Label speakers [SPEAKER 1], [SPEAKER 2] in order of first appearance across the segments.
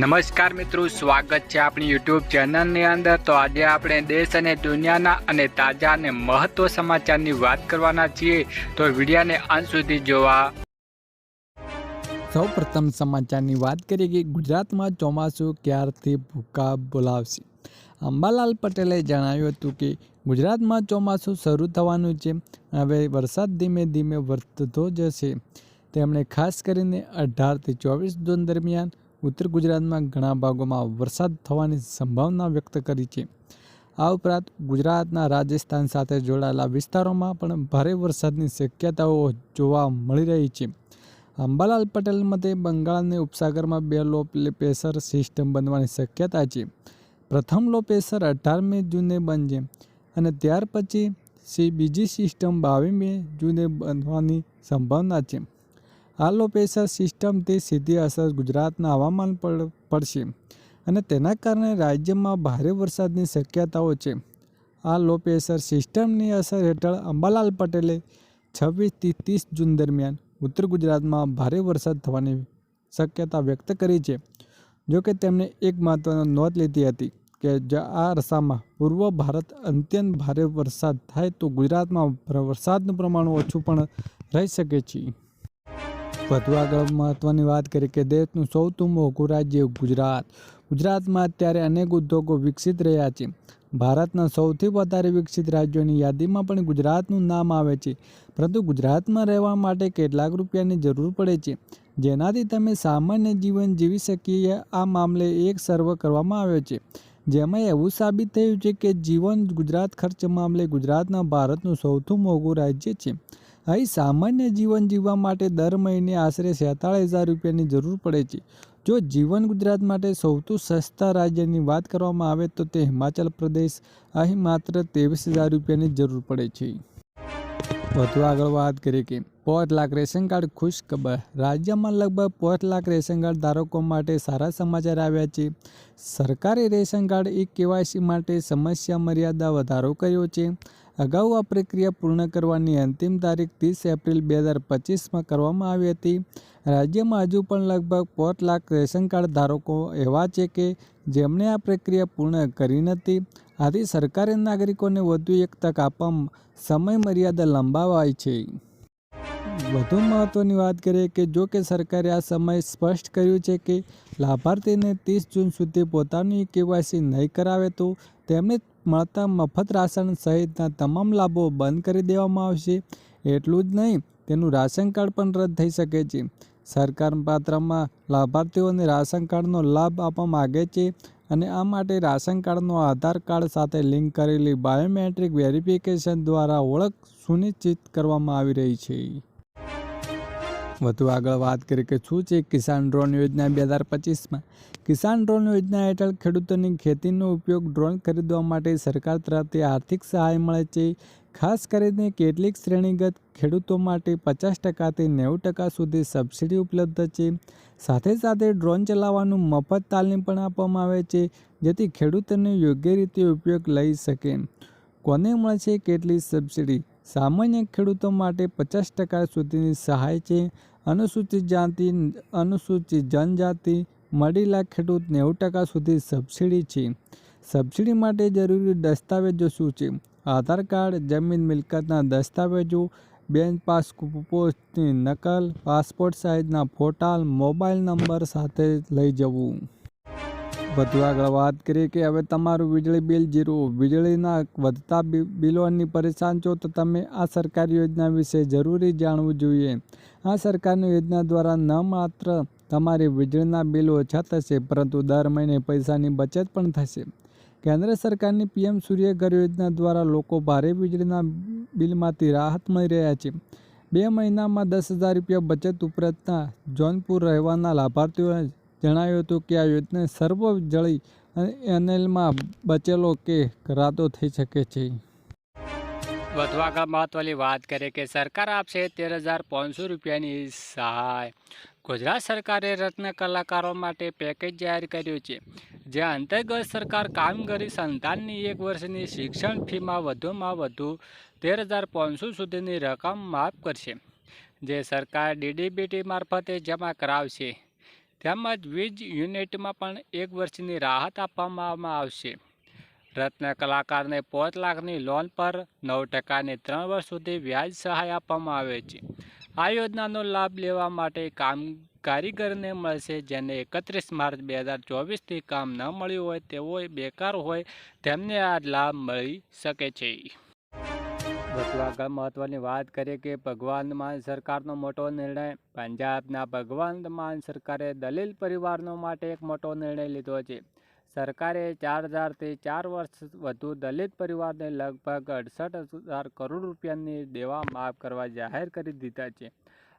[SPEAKER 1] નમસ્કાર મિત્રો, સ્વાગત છે આપણી યુટ્યુબ ચેનલની અંદર. તો આજે આપણે દેશ અને દુનિયાના અને તાજા અને મહત્વ સમાચારની વાત કરવાના છીએ. તો વિડીયાને અંત સુધી જોવા.
[SPEAKER 2] સૌ પ્રથમ સમાચારની વાત કરીએ કે ગુજરાતમાં ચોમાસું ક્યારથી ભૂકા બોલાવશે? અંબાલાલ પટેલે જણાવ્યું હતું કે ગુજરાતમાં ચોમાસું શરૂ થવાનું છે. હવે વરસાદ ધીમે ધીમે વર્તતો જશે. તેમણે ખાસ કરીને અઢારથી ચોવીસ જૂન દરમિયાન ઉત્તર ગુજરાતમાં ઘણા ભાગોમાં વરસાદ થવાની સંભાવના વ્યક્ત કરી છે. આ ઉપરાંત ગુજરાતના રાજસ્થાન સાથે જોડાયેલા વિસ્તારોમાં પણ ભારે વરસાદની શક્યતાઓ જોવા મળી રહી છે. અંબાલાલ પટેલ મતે બંગાળની ઉપસાગરમાં બે લો પ્રેશર સિસ્ટમ બનવાની શક્યતા છે. પ્રથમ લો પ્રેશર અઢારમી જૂને બનશે અને ત્યાર પછી બીજી સિસ્ટમ બાવીસમી જૂને બનવાની સંભાવના છે. આ લો સિસ્ટમથી સીધી અસર ગુજરાતના હવામાન પર પડશે અને તેના કારણે રાજ્યમાં ભારે વરસાદની શક્યતાઓ છે. આ લો પ્રેશર સિસ્ટમની અસર હેઠળ અંબાલાલ પટેલે છવ્વીસથી ત્રીસ જૂન દરમિયાન ઉત્તર ગુજરાતમાં ભારે વરસાદ થવાની શક્યતા વ્યક્ત કરી છે જોકે તેમણે એક મહત્વની નોંધ લીધી હતી કે જો આ રસામાં પૂર્વ ભારત અત્યંત ભારે વરસાદ થાય તો ગુજરાતમાં વરસાદનું પ્રમાણ ઓછું પણ રહી શકે છે. વધુ આગળ મહત્વની વાત કરીએ કે દેશનું સૌથી મોંઘું રાજ્ય ગુજરાત. ગુજરાતમાં અત્યારે અનેક ઉદ્યોગો વિકસિત રહ્યા છે. ભારતના સૌથી વધારે વિકસિત રાજ્યોની યાદીમાં પણ ગુજરાતનું નામ આવે છે. પરંતુ ગુજરાતમાં રહેવા માટે કેટલાક રૂપિયાની જરૂર પડે છે. જેનાથી તમે સામાન્ય જીવન જીવી શકીએ, આ મામલે એક સર્વે કરવામાં આવ્યો છે. જેમાં એવું સાબિત થયું છે કે જીવન ગુજરાત ખર્ચ મામલે ગુજરાતના ભારતનું સૌથી મોંઘું રાજ્ય છે. અહીં સામાન્ય જીવન જીવવા માટે દર મહિને આશરે સેતાળીસ હજાર રૂપિયાની જરૂર પડે છે. જો જીવન ગુજરાત માટે સૌથી સસ્તા રાજ્યની વાત કરવામાં આવે તો તે હિમાચલ પ્રદેશ. અહીં માત્ર ત્રેવીસ હજાર રૂપિયાની જરૂર પડે છે. વધુ આગળ વાત કરીએ કે પાંચ લાખ રેશન કાર્ડ ખુશ ખબર રાજ્યમાં લગભગ પાંચ લાખ રેશન કાર્ડ ધારકો માટે સારા સમાચાર આવ્યા છે. સરકારે રેશન કાર્ડ ઈ કેવાયસી માટે સમસ્યા મર્યાદા વધારો કર્યો છે. અગાઉ આ પ્રક્રિયા પૂર્ણ કરવાની અંતિમ તારીખ ત્રીસ એપ્રિલ બે હજાર પચીસમાં કરવામાં આવી હતી. રાજ્યમાં હજુ પણ લગભગ પાંચ લાખ રેશન કાર્ડ ધારકો એવા છે કે જેમણે આ પ્રક્રિયા પૂર્ણ કરી નથી. આથી સરકારે નાગરિકોને વધુ એક તક આપવા સમય મર્યાદા લંબાવાય છે. વધુ મહત્ત્વની વાત કરીએ કે જો કે સરકારે આ સમય સ્પષ્ટ કર્યું છે કે લાભાર્થીને ત્રીસ જૂન સુધી પોતાની કેવાયસી નહીં કરાવે તો તેમને મળતા મફત રાશન સહિતના તમામ લાભો બંધ કરી દેવામાં આવશે. એટલું જ નહીં, તેનું રાશન કાર્ડ પણ રદ થઈ શકે છે. સરકાર પાત્રમાં લાભાર્થીઓને રાશન કાર્ડનો લાભ આપવા માગે છે અને આ માટે રાશન કાર્ડનો આધાર કાર્ડ સાથે લિંક કરેલી બાયોમેટ્રિક વેરિફિકેશન દ્વારા ઓળખ સુનિશ્ચિત કરવામાં આવી રહી છે. વધુ આગળ વાત કરી કે શું છે કિસાન ડ્રોન યોજના બે હજાર પચીસમાં? કિસાન ડ્રોન યોજના હેઠળ ખેડૂતોની ખેતીનો ઉપયોગ ડ્રોન ખરીદવા માટે સરકાર તરફથી આર્થિક સહાય મળે છે. ખાસ કરીને કેટલીક શ્રેણીગત ખેડૂતો માટે પચાસ ટકાથી નેવું ટકા સુધી સબસિડી ઉપલબ્ધ છે. સાથે સાથે ડ્રોન ચલાવવાનું મફત તાલીમ પણ આપવામાં આવે છે, જેથી ખેડૂતોને યોગ્ય રીતે ઉપયોગ લઈ શકે. કોને મળશે કેટલી સબસિડી? સામાન્ય ખેડૂતો માટે પચાસ ટકા સુધીની સહાય છે. અનુસૂચિત જાતિ, અનુસૂચિત જનજાતિ, મળેલા ખેડૂત નેવું ટકા સુધી સબસિડી છે. સબસિડી માટે જરૂરી દસ્તાવેજો શું છે? આધાર કાર્ડ, જમીન મિલકતના દસ્તાવેજો, બેંક પાસપોર્ટની નકલ, પાસપોર્ટ સાઇઝના ફોટા, મોબાઈલ નંબર સાથે લઈ જવું. વધુ આગળ વાત કરીએ કે હવે તમારું વીજળી બિલ જીરો. વીજળીના વધતા બિલોની પરેશાન છો તો તમે આ સરકારી યોજના વિશે જરૂરી જાણવું જોઈએ. આ સરકારની યોજના દ્વારા ન માત્ર તમારી વીજળીના બિલ ઓછા થશે, પરંતુ દર મહિને પૈસાની બચત પણ થશે. કેન્દ્ર સરકારની પીએમ સૂર્યઘર યોજના દ્વારા લોકો ભારે વીજળીના બિલમાંથી રાહત મળી રહ્યા છે. બે મહિનામાં દસ હજાર રૂપિયા બચત ઉપરાંતના જોનપુર રહેવાના લાભાર્થીઓએ જણાવ્યું હતું કે આ યોજના સર્વ જળી એનએલમાં બચેલો કે રાતો થઈ શકે છે.
[SPEAKER 1] વધુ આગળ મહત્વની વાત કરીએ કે સરકાર આપશે તેર હજાર પાંચસો રૂપિયાની સહાય. ગુજરાત સરકારે રત્ન કલાકારો માટે પેકેજ જાહેર કર્યું છે જે અંતર્ગત સરકાર કામગીરી સંતાનની એક વર્ષની શિક્ષણ ફીમાં વધુમાં વધુ તેર હજાર પાંચસો સુધીની રકમ માફ કરશે, જે સરકાર ડીડીબીટી મારફતે જમા કરાવશે. તેમજ વીજ યુનિટમાં પણ એક વર્ષની રાહત આપવામાં આવશે. રત્ન કલાકારને પાંચ લાખની લોન પર નવ ટકાની ત્રણ વર્ષ સુધી વ્યાજ સહાય આપવામાં આવે છે. આ યોજનાનો લાભ લેવા માટે કામ કારીગરને મળશે જેને એકત્રીસ માર્ચ બે હજાર ચોવીસથી કામ ન મળ્યું હોય તેઓ બેકાર હોય તેમને આ લાભ મળી શકે છે. આગળ મહત્વની વાત કરીએ કે ભગવાન માન સરકારનો મોટો નિર્ણય પંજાબના ભગવાન માન સરકારે દલીલ પરિવારનો માટે એક મોટો નિર્ણય લીધો છે. સરકારે ચાર હજારથી ચાર વર્ષ વધુ દલિત પરિવારને લગભગ અડસઠ હજાર કરોડ રૂપિયાની દેવા માફ કરવા જાહેર કરી દીધા છે.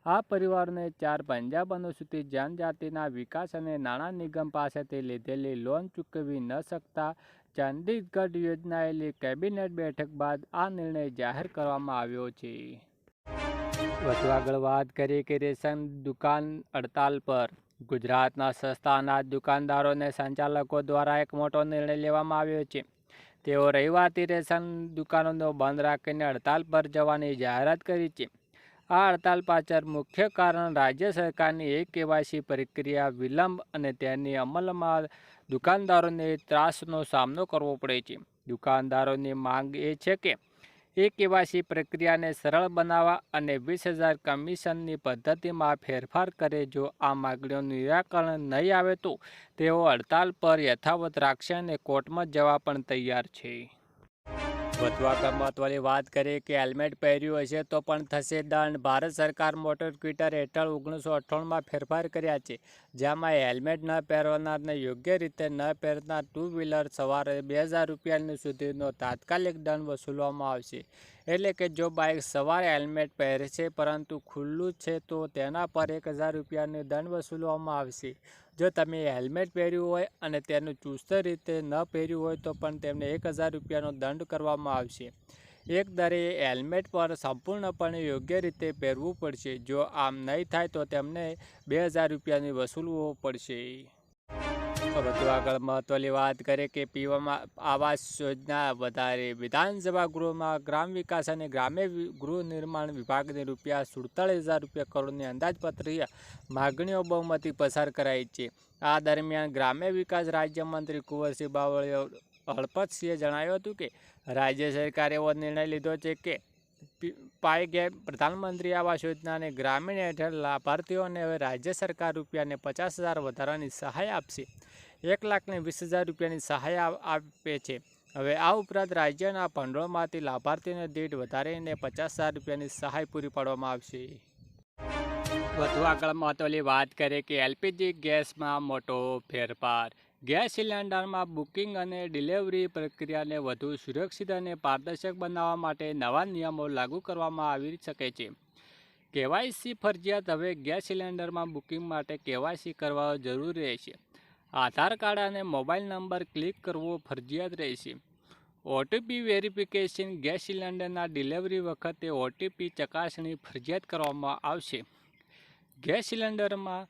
[SPEAKER 1] આ પરિવારને ચાર પંજાબ અનુસૂચિત જનજાતિના વિકાસ અને નાણાં નિગમ પાસેથી લીધેલી લોન ચૂકવી ન શકતા ચંદીગઢ યોજનાયેલી કેબિનેટ બેઠક બાદ આ નિર્ણય જાહેર કરવામાં આવ્યો છે. વધુ આગળ વાત કરીએ કે રેશન દુકાન હડતાલ પર ગુજરાતના સસ્તા અનાજ દુકાનદારોને સંચાલકો દ્વારા એક મોટો નિર્ણય લેવામાં આવ્યો છે. તેઓ રવિવારથી રેશન દુકાનોનો બંધ રાખીને હડતાલ પર જવાની જાહેરાત કરી છે. આ હડતાલ પાછળ મુખ્ય કારણ રાજ્ય સરકારની એક કેવાયસી પ્રક્રિયા વિલંબ અને તેની અમલમાં દુકાનદારોને ત્રાસનો સામનો કરવો પડે છે. દુકાનદારોની માંગ એ છે કે, એ કેવાયસી પ્રક્રિયાને સરળ બનાવવા અને વીસ હજાર કમિશનની પદ્ધતિમાં ફેરફાર કરે જો આ માગણીઓનું નિરાકરણ નહીં આવે તો તેઓ હડતાલ પર યથાવત રાખશે અને કોર્ટમાં જવા પણ તૈયાર છે. વધુ મહત્વની વાત કરીએ કે હેલ્મેટ પહેર્યું હશે તો પણ થશે દંડ. ભારત સરકાર મોટર ક્વિટર હેઠળ ઓગણીસો અઠ્ઠાણુંમાં ફેરફાર કર્યા છે, જેમાં હેલ્મેટ ન પહેરનારને યોગ્ય રીતે ન પહેરનાર ટુ વ્હીલર સવારે બે હજાર રૂપિયાની સુધીનો તાત્કાલિક દંડ વસૂલવામાં આવશે. એટલે કે જો બાઇક સવારે હેલ્મેટ પહેરે છે પરંતુ ખુલ્લું છે તો તેના પર એક હજાર રૂપિયાની દંડ વસૂલવામાં આવશે. જો તમે હેલ્મેટ પહેર્યું હોય અને તેનું ચુસ્ત રીતે ન પહેર્યું હોય તો પણ તેમને એક હજાર રૂપિયાનો દંડ કરવામાં આવશે. એક દરે હેલ્મેટ પર સંપૂર્ણપણે યોગ્ય રીતે પહેરવું પડશે. જો આમ નહીં થાય તો તેમને બે હજાર રૂપિયાની વસૂલવો પડશે. વધુ આગળ મહત્વની વાત કરીએ કે પીવામાં આવાસ યોજના વધારે. વિધાનસભા ગૃહમાં ગ્રામ વિકાસ અને ગ્રામ્ય ગૃહ નિર્માણ વિભાગની રૂપિયા સુડતાળીસ હજાર રૂપિયા કરોડની અંદાજપત્રીય માગણીઓ બહુમતી પસાર કરાઈ છે. આ દરમિયાન ગ્રામ્ય વિકાસ રાજ્યમંત્રી કુંવરસિંહ બાવળીએ હળપતસિંહે જણાવ્યું હતું કે, રાજ્ય સરકારે એવો નિર્ણય લીધો છે કે પાઈ ગેપ પ્રધાનમંત્રી આવાસ યોજનાને ગ્રામીણ હેઠળ લાભાર્થીઓને હવે રાજ્ય સરકાર રૂપિયાને પચાસ હજાર વધારાની સહાય આપશે. એક લાખને વીસ હજાર રૂપિયાની સહાય આપે છે. હવે આ ઉપરાંત રાજ્યના ભંડોળમાંથી લાભાર્થીને દીઠ વધારીને પચાસ હજાર રૂપિયાની સહાય પૂરી પાડવામાં આવશે. વધુ આગળ મહત્વની વાત કરીએ કે એલપીજી ગેસમાં મોટો ફેરફાર. ગેસ સિલિન્ડરમાં બુકિંગ અને ડિલિવરી પ્રક્રિયાને વધુ સુરક્ષિત અને પારદર્શક બનાવવા માટે નવા નિયમો લાગુ કરવામાં આવી શકે છે. કેવાયસી ફરજિયાત હવે ગેસ સિલિન્ડરમાં બુકિંગ માટે કેવાયસી કરવા જરૂરી રહેશે. આધાર કાર્ડ અને મોબાઈલ નંબર ક્લિક કરવો ફરજિયાત રહેશે. ઓટીપી વેરિફિકેશન ગેસ સિલિન્ડરના ડિલિવરી વખતે ઓટીપી ચકાસણી ફરજિયાત કરવામાં આવશે. ગેસ સિલિન્ડરમાં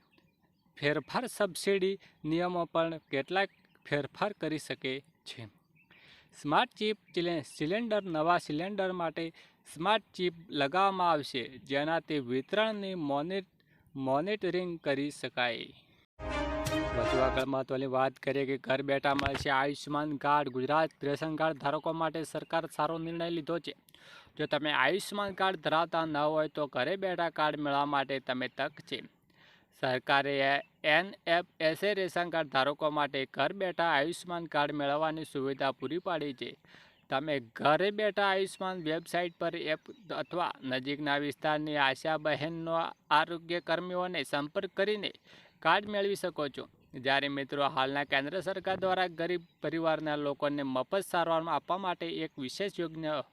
[SPEAKER 1] ફેરફાર સબસિડી નિયમો પણ કેટલાક ફેરફાર કરી શકે છે. સ્માર્ટ ચિપ સિલિન્ડર નવા સિલિન્ડર માટે સ્માર્ટ ચિપ લગાવવામાં આવશે, જેનાથી વિતરણની મોનિટ, મોનિટરિંગ કરી શકાય. વધુ મહત્વની વાત કરીએ કે ઘર બેઠા મળશે. Ayushman card, Gujarat ration card ધારકો માટે સરકાર સારો નિર્ણય લીધો છે. જો તમે આયુષ્યમાન કાર્ડ ધરાવતા ન હોય તો ઘરે બેઠા કાર્ડ મેળવવા માટે તમે તક છે. સરકારે N F S A ration card ધારકો માટે ઘર બેઠા આયુષ્યમાન કાર્ડ મેળવવાની સુવિધા પૂરી પાડી છે. તમે ઘરે બેઠા આયુષ્યમાન વેબસાઇટ પર એપ અથવા નજીકના વિસ્તારની આશા બહેનનો આરોગ્ય કર્મીઓને સંપર્ક કરીને કાર્ડ મેળવી શકો છો. જ્યારે મિત્રો હાલના કેન્દ્ર સરકાર દ્વારા ગરીબ પરિવારના લોકોને મફત સારવાર આપવા માટે એક વિશેષ યોજના,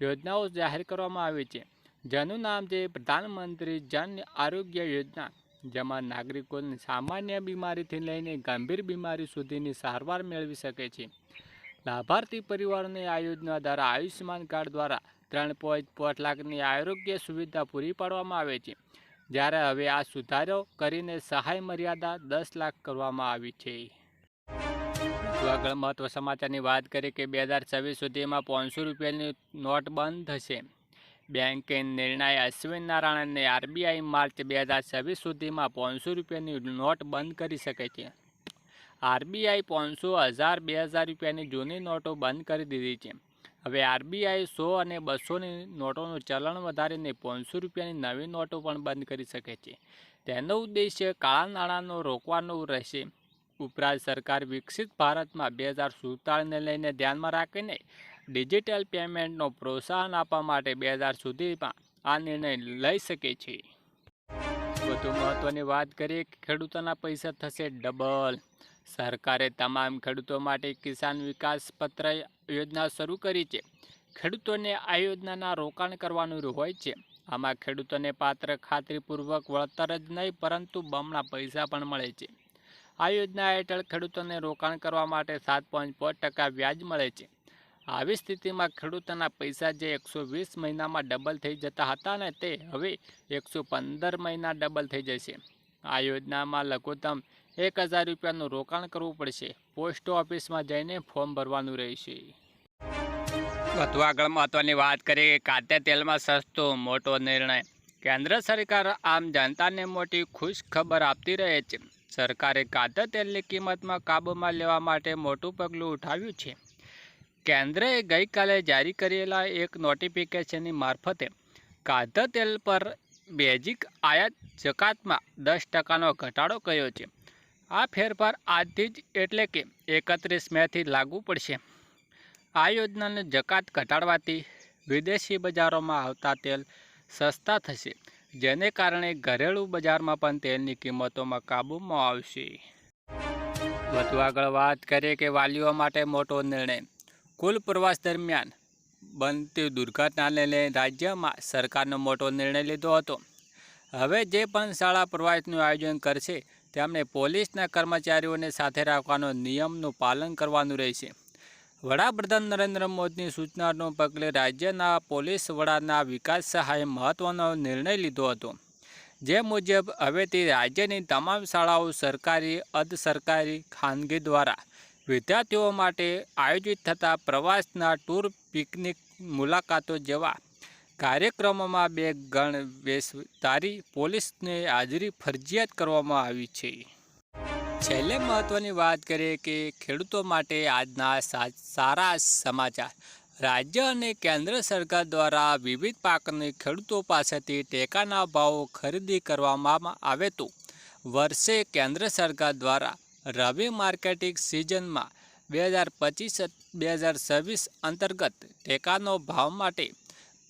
[SPEAKER 1] યોજનાઓ જાહેર કરવામાં આવી છે. જેનું નામ છે પ્રધાનમંત્રી જન આરોગ્ય યોજના. જેમાં નાગરિકોને સામાન્ય બીમારીથી લઈને ગંભીર બીમારી સુધીની સારવાર મેળવી શકે છે. લાભાર્થી પરિવારોને આ યોજના દ્વારા આયુષ્યમાન કાર્ડ દ્વારા ત્રણ પોઈન્ટ પાંચ લાખની આરોગ્ય સુવિધા પૂરી પાડવામાં આવે છે. જ્યારે હવે આ સુધારો કરીને સહાય મર્યાદા દસ લાખ કરવામાં આવી છે. આગળ મહત્વ સમાચારની વાત કરીએ કે બે હજાર છવ્વીસ સુધીમાં પાંચસો રૂપિયાની નોટ બંધ થશે. બેંકે નિર્ણય અશ્વિન નારાયણને આરબીઆઈ માર્ચ બે હજાર છવ્વીસ સુધીમાં પાંચસો રૂપિયાની નોટ બંધ કરી શકે છે. આરબીઆઈ પાંચસો હજાર બે હજાર રૂપિયાની જૂની નોટો બંધ કરી દીધી છે. હવે આરબીઆઈ સો અને બસોની નોટોનું ચલણ વધારીને પાંચસો રૂપિયાની નવી નોટો પણ બંધ કરી શકે છે. તેનો ઉદ્દેશ્ય કાળા નાણાંનો રોકવાનો રહેશે. ઉપરાંત સરકાર વિકસિત ભારતમાં બે હજાર સુડતાળીસને લઈને ધ્યાનમાં રાખીને ડિજિટલ પેમેન્ટનો પ્રોત્સાહન આપવા માટે બે હજાર સુધીમાં આ નિર્ણય લઈ શકે છે. વધુ મહત્ત્વની વાત કરીએ ખેડૂતોના પૈસા થશે ડબલ. સરકારે તમામ ખેડૂતો માટે કિસાન વિકાસ પત્ર યોજના શરૂ કરી છે. ખેડૂતોને આ યોજનાના રોકાણ કરવાનું હોય છે. આમાં ખેડૂતોને પાત્ર ખાતરીપૂર્વક વળતર જ નહીં, પરંતુ બમણા પૈસા પણ મળે છે. આ યોજના હેઠળ ખેડૂતોને રોકાણ કરવા માટે સાત પોઈન્ટ ટકા વ્યાજ મળે છે. આવી સ્થિતિમાં ખેડૂતોના પૈસા જે એકસો વીસ મહિનામાં ડબલ થઈ જતા હતા ને તે હવે એકસો પંદર મહિના ડબલ થઈ જશે. આ યોજનામાં લઘુત્તમ એક હજાર રૂપિયાનું રોકાણ કરવું પડશે. પોસ્ટ ઓફિસમાં જઈને ફોર્મ ભરવાનું રહેશે. વધુ આગળ મહત્વની વાત કરીએ કે તેલમાં સસ્તો મોટો નિર્ણય. કેન્દ્ર સરકાર આમ જનતાને મોટી ખુશ ખબર આપતી રહે છે. સરકારે ખાદ્ય તેલની કિંમતમાં કાબૂમાં લેવા માટે મોટું પગલું ઉઠાવ્યું છે. કેન્દ્રએ ગઈકાલે જારી કરેલા એક નોટિફિકેશનની મારફતે કાધા તેલ પર બેઝિક આયાત જકાતમાં દસ ટકાનો ઘટાડો કર્યો છે. આ ફેરફાર આજથી જ એટલે કે એકત્રીસ મેથી લાગુ પડશે. આ યોજનાને જકાત ઘટાડવાથી વિદેશી બજારોમાં આવતા તેલ સસ્તા થશે, જેને કારણે ઘરેલું બજારમાં પણ તેલની કિંમતોમાં કાબૂમાં આવશે. વધુ આગળ વાત કરીએ કે વાલીઓ માટે મોટો નિર્ણય. કુલ પ્રવાસ દરમિયાન બનતી દુર્ઘટનાને લઈને રાજ્યમાં સરકારનો મોટો નિર્ણય લીધો હતો. હવે જે પણ શાળા પ્રવાસનું આયોજન કરશે તેમણે પોલીસના કર્મચારીઓને સાથે રાખવાનો નિયમનું પાલન કરવાનું રહેશે. વડાપ્રધાન નરેન્દ્ર મોદીની સૂચનાનો પગલે રાજ્યના પોલીસ વડાના વિકાસ સહાયે મહત્ત્વનો નિર્ણય લીધો હતો. જે મુજબ હવેથી રાજ્યની તમામ શાળાઓ સરકારી, અર્ધ સરકારી, ખાનગી દ્વારા વિદ્યાર્થીઓ માટે આયોજિત થતા પ્રવાસના ટૂર પિકનિક મુલાકાતો જેવા કાર્યક્રમોમાં બે ગણ વેશધારી પોલીસને હાજરી ફરજિયાત કરવામાં આવી છે. છેલ્લે મહત્ત્વની વાત કરીએ કે ખેડૂતો માટે આજના સારા સમાચાર. રાજ્ય અને કેન્દ્ર સરકાર દ્વારા વિવિધ પાકની ખેડૂતો પાસેથી ટેકાના ભાવો ખરીદી કરવામાં આવે તો વર્ષે કેન્દ્ર સરકાર દ્વારા રવિ માર્કેટિંગ સિઝનમાં બે હજાર પચીસ, બે હજાર છવ્વીસ અંતર્ગત ટેકાનો ભાવ માટે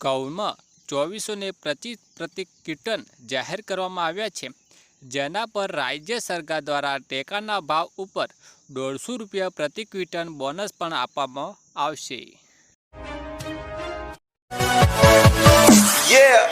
[SPEAKER 1] ઘઉંમાં ચોવીસો ને પચીસ પ્રતિ ક્વિન્ટલ જાહેર કરવામાં આવ્યા છે જેના પર રાજ્ય સરકાર દ્વારા ટેકાના ભાવ ઉપર દોઢસો રૂપિયા પ્રતિ ક્વિટન બોનસ પણ આપવામાં આવશે
[SPEAKER 3] Yeah.